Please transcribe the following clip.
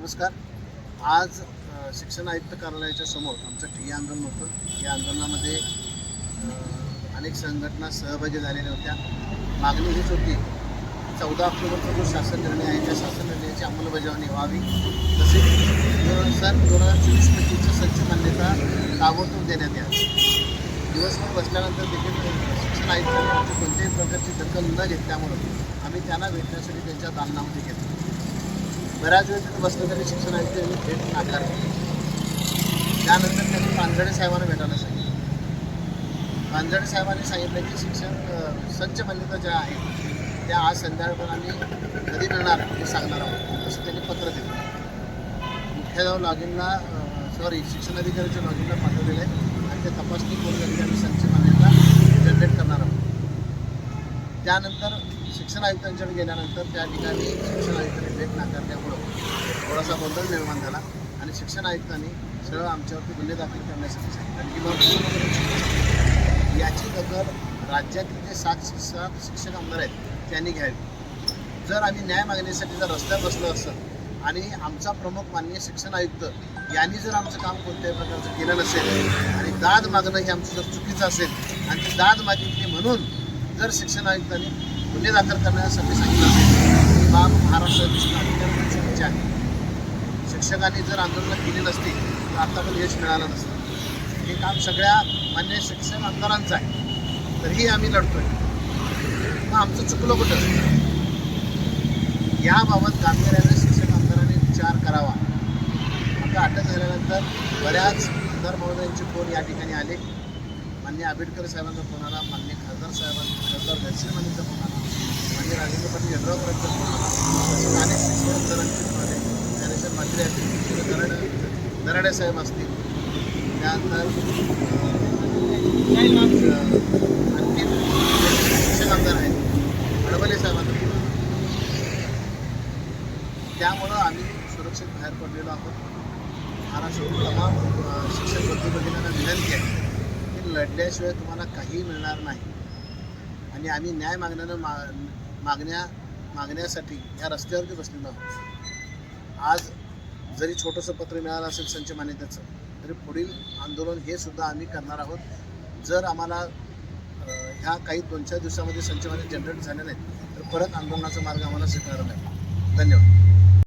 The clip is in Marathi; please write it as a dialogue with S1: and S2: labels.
S1: नमस्कार. आज शिक्षण आयुक्त कार्यालयाच्या समोर आमचं ठिय्या आंदोलन होतं. या आंदोलनामध्ये अनेक संघटना सहभागी झालेल्या होत्या. मागणी हीच होती चौदा ऑक्टोबरचा जो शासन निर्णय आहे त्या शासन निर्णयाची अंमलबजावणी व्हावी. तसेच दोन सन दोन हजार चोवीस पंचवीसच्या संच मान्यता ताबडतोब देण्यात यावी. दिवसभर बसल्यानंतर देखील शिक्षण आयुक्तांनी कोणत्याही प्रकारची दखल न घेतल्यामुळं आम्ही त्यांना भेटण्यासाठी त्यांच्या दालनामध्ये घेतलं बऱ्याच वेळ तिथे बसलं तरी शिक्षण त्यांनी भेट नाकार त्यानंतर त्यांनी पानझडे साहेबांना भेटायला सांगितलं. पानझडे साहेबांनी सांगितलं की शिक्षण स्वच्छ मान्यता ज्या आहेत त्या आज संध्याकाळ आम्ही कधी मिळणार हे सांगणार आहोत. असं त्यांनी पत्र दिलं. मुख्याध्याप लॉगिनला सॉरी शिक्षण अधिकाऱ्याच्या लॉगिनला पाठवलेलं आहे आणि ते तपासणी करून आम्ही संच मान्यता जनरेट करणार आहोत. त्यानंतर शिक्षण आयुक्तांच्याकडे गेल्यानंतर त्या ठिकाणी शिक्षण आयुक्तांनी भेट नाकारल्यामुळं थोडासा गोंधळ निर्माण झाला आणि शिक्षण आयुक्तांनी सरळ आमच्यावरती गुन्हे दाखल करण्यासाठी सांगितलं. किंवा याची दखल राज्यातील जे सात सात शिक्षक आमदार आहेत त्यांनी घ्यावी. जर आम्ही न्याय मागण्यासाठी जर रस्त्यात बसलो असतं आणि आमचा प्रमुख माननीय शिक्षण आयुक्त यांनी जर आमचं काम कोणत्याही प्रकारचं केलं नसेल आणि दाद मागणं हे आमचं जर चुकीचं असेल आणि ती दाद मागितली म्हणून जर शिक्षण आयुक्तांनी गुन्हे दाखल करण्यासाठी सांगितलं ही बाब महाराष्ट्र शिक्षण चुकीची आहे शिक्षकांनी जर आंदोलनं केली नसती तर आत्तापर्यंत यश मिळालं नसतं. हे काम सगळ्या मान्य शिक्षक आमदारांचं आहे. तरीही आम्ही लढतोय. मग आमचं चुकलं कुठं? याबाबत गांभीर्याने शिक्षक आमदारांनी विचार करावा. आता अटक झाल्यानंतर बऱ्याच आमदार महोदयांचे फोन या ठिकाणी आले. मान्य आंबेडकर साहेबांचा फोन आला मान्य खासदार साहेबांचा खासदार घनश्री मानेचा फोन आला. मान्य राजेंद्र पाटील यड्रावकरांचा फोन आला तसेच अनेक शिक्षक ज्ञानेश्वर मात्रे असतील दराडे दराडे साहेब असतील त्यानंतर अं, आणखी शिक्षक आमदार आहेत अडबले साहेबांना त्यामुळं आम्ही सुरक्षित बाहेर पडलेलो आहोत. महाराष्ट्रातील तमाम शिक्षक भरती भगिनींना विनंती आहे की लढल्याशिवाय तुम्हाला काहीही मिळणार नाही. आणि आम्ही न्याय मागण्यानं मा मागण्या मागण्यासाठी या रस्त्यावरती बसलेलो आहोत. आज जरी छोटंसं पत्र मिळालं असेल संच मान्यतेचं तरी पुढील आंदोलन हे सुद्धा आम्ही करणार आहोत. जर आम्हाला ह्या काही दोन चार दिवसामध्ये संच मान्य जनरेट झाले नाहीत तर परत आंदोलनाचा मार्ग आम्हाला स्वीकारावा लागेल धन्यवाद.